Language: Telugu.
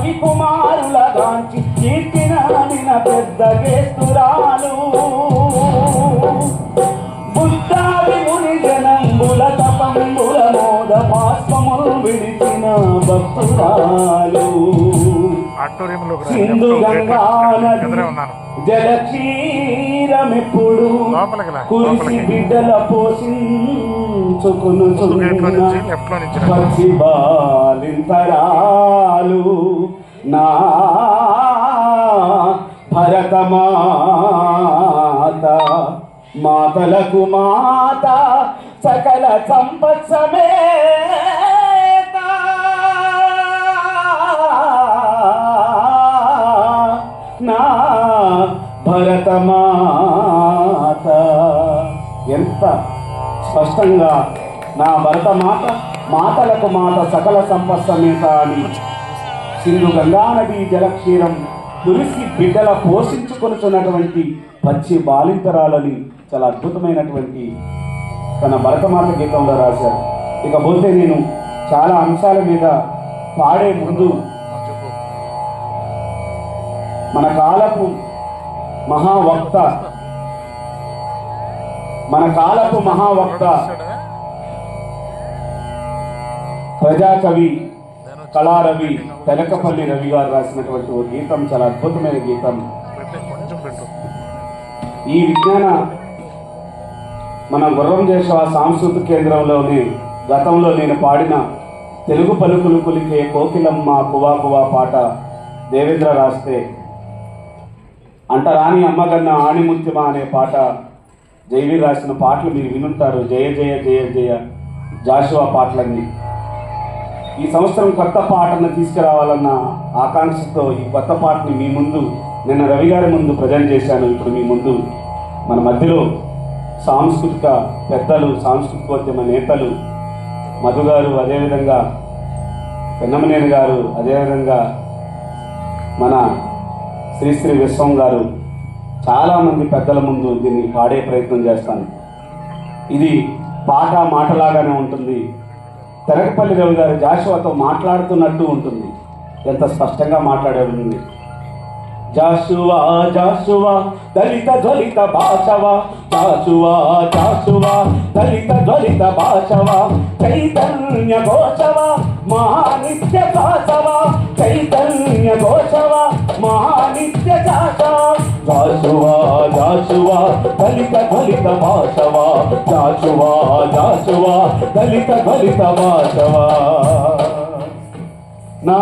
రవి కుమారుల గాంచి కీర్తినాడిన పెద్ద గేస్తురాలు బుద్ధాది ముని జనంబుల తపంబుల మోద పాస్పములు విడిచిన భక్తురాలు. సింధు గంగా జలక్షీరమెప్పుడు కురిసి. బిడ్డల పోషించుకును ముందు గేట్లో మాత మాతలకు మాత సకల సంపత్ సమేత నా భరతమాత ఎంత స్పష్టంగా నా భరతమాత మాతలకు మాత సకల సంపత్ సమేత అని సింధు గంగానది జలక్షీరం తులసి బిడ్డల పోషించుకొనుచున్నటువంటి పచ్చి బాలింతరాలని చాలా అద్భుతమైనటువంటి తన భరతమాత గీతంలో రాశారు. ఇకపోతే నేను చాలా అంశాల మీద పాడే ముందు మన కాలపు మహావక్త మన కాలపు మహావక్త ప్రజాకవి కళారవి తెలకపల్లి రవి గారు రాసినటువంటి ఒక గీతం చాలా అద్భుతమైన గీతం. ఈ విజ్ఞాన మన గుర్రం దేశ సాంస్కృతిక కేంద్రంలోని గతంలో నేను పాడిన తెలుగు పలుకులు కులికే కోకిలమ్మ కువా కువా పాట దేవేంద్ర రాస్తే అంటరాని అమ్మగన్న ఆణిముత్యమ అనే పాట జైవి రాసిన పాటలు మీరు వినుంటారు. జయ జయ జయ జయ జాషువా పాటలన్నీ. ఈ సంవత్సరం కొత్త పాటను తీసుకురావాలన్న ఆకాంక్షతో ఈ కొత్త పాటని మీ ముందు నిన్న రవి గారి ముందు ప్రజెంట్ చేశాను. ఇప్పుడు మీ ముందు మన మధ్యలో సాంస్కృతిక పెద్దలు సాంస్కృతికోద్యమ నేతలు మధు గారు అదేవిధంగా పెన్నమనేని గారు అదేవిధంగా మన శ్రీశ్రీ విశ్వం గారు చాలామంది పెద్దల ముందు దీన్ని పాడే ప్రయత్నం చేస్తాను. ఇది పాట మాటలాగానే ఉంటుంది. తెరకపల్లి రవి గారు జాషువాతో మాట్లాడుతున్నట్టు ఉంటుంది. ఎంత స్పష్టంగా మాట్లాడేది జాషువా జాషువా దళిత జ్వలిత భాషవా. జాషువా జాషువా దళిత జ్వలిత భాషవా. చైతన్య ఘోషవా మహానిత్య శాసవా చైతన్య ఘోషవా మహానిత్య శాస జాషువా జాషువా దళిత దళిత మాసవా జాషువా జాషువా దళిత దళిత మాసవా. నా